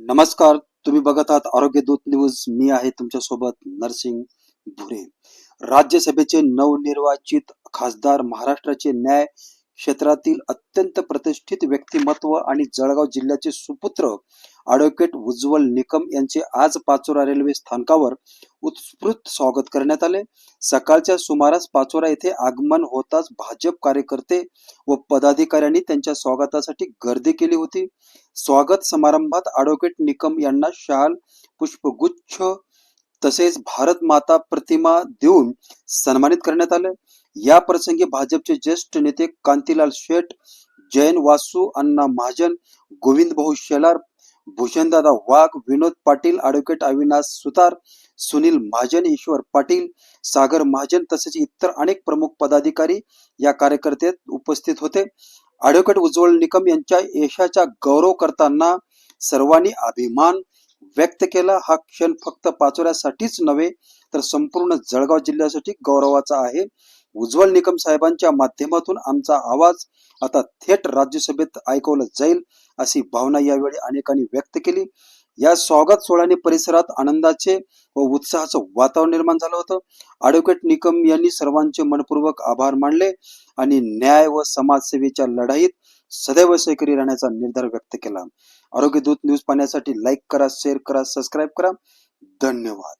नमस्कार तुम्ही बघत आहात आरोग्य दूत न्यूज. मी आहे तुमच्यासोबत नरसिंग भुरे. राज्यसभेचे नवनिर्वाचित खासदार महाराष्ट्राचे न्याय क्षेत्रातील अत्यंत प्रतिष्ठित व्यक्तिमत्व आणि जळगाव जिल्ह्याचे सुपुत्र ॲडव्होकेट उज्ज्वल निकम यांचे आज पाचोरा रेल्वे स्थानकावर उत्स्फूर्त स्वागत करण्यात आले. सकाळच्या सुमारास पाचोरा येथे आगमन होताच भाजप कार्यकर्ते व पदाधिकाऱ्यांनी त्यांच्या स्वागतासाठी गर्दी केली होती. स्वागत समारंभात ॲडव्होकेट निकम यांना शाल पुष्पगुच्छ तसेच भारत माता प्रतिमा देऊन सन्मानित करण्यात आले. या प्रसंगी भाजपचे ज्येष्ठ नेते कांतीलाल शेठ जयन वासू अण्णा महाजन गोविंद भाऊ शेलार भूषणदादा वाघ विनोद पाटील ॲडव्होकेट अविनाश सुतार सुनील महाजन ईश्वर पाटील सागर महाजन तसेच इतर अनेक प्रमुख पदाधिकारी या कार्यकर्त्यात उपस्थित होते. ॲडव्होकेट उज्ज्वल निकम यांच्या यशाचा गौरव करताना सर्वांनी अभिमान व्यक्त केला. हा क्षण फक्त पाचोऱ्यासाठीच नव्हे तर संपूर्ण जळगाव जिल्ह्यासाठी गौरवाचा आहे. उज्ज्वल निकम साहेबांच्या माध्यमातून आमचा आवाज आता थेट राज्यसभेत ऐकवला जाईल. अशी भावना यावेळी अनेकांनी व्यक्त केली. या स्वागत सोहळ्याने परिसरात आनंदाचे व उत्साहाचं वातावरण निर्माण झालं होतं. ॲडव्होकेट निकम यांनी सर्वांचे मनपूर्वक आभार मानले आणि न्याय व समाजसेवेच्या लढाईत सदैव सहकारी राहण्याचा निर्धार व्यक्त केला. आरोग्य दूत न्यूज पाहण्यासाठी लाईक करा शेअर करा सबस्क्राईब करा. धन्यवाद.